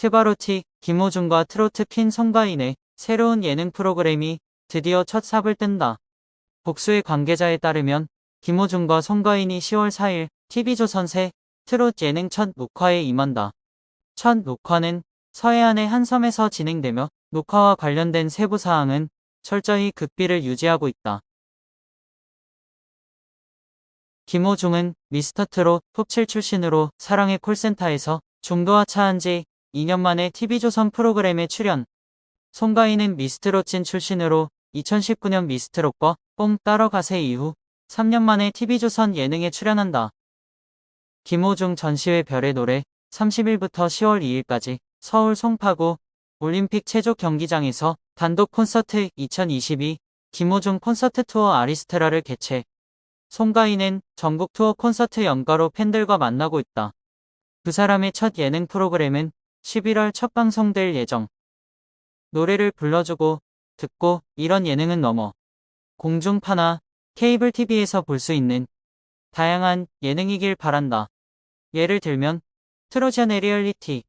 트바로티, 김호중과 트로트 퀸 송가인의 새로운 예능 프로그램이 드디어 첫 삽을 뜬다. 복수의 관계자에 따르면 김호중과 송가인이 10월 4일 TV조선 새 트롯 예능 첫 녹화에 임한다. 첫 녹화는 서해안의 한 섬에서 진행되며 녹화와 관련된 세부 사항은 철저히 극비를 유지하고 있다. 김호중은 미스터트롯 톱7 출신으로 사랑의 콜센터에서 중도와 차한 지 2년 만에 TV조선 프로그램에 출연. 송가인은 미스트롯진 출신으로 2019년 미스트롯과 뽕 따러 가세 이후 3년 만에 TV조선 예능에 출연한다. 김호중 전시회 별의 노래 30일부터 10월 2일까지 서울 송파구 올림픽 체조 경기장에서 단독 콘서트 2022 김호중 콘서트 투어 아리스테라를 개최. 송가인은 전국 투어 콘서트 연가로 팬들과 만나고 있다. 두 사람의 첫 예능 프로그램은 11월 첫 방송될 예정. 노래를 불러주고 듣고 이런 예능은 넘어 공중파나 케이블 TV에서 볼 수 있는 다양한 예능이길 바란다. 예를 들면 트로전의 리얼리티,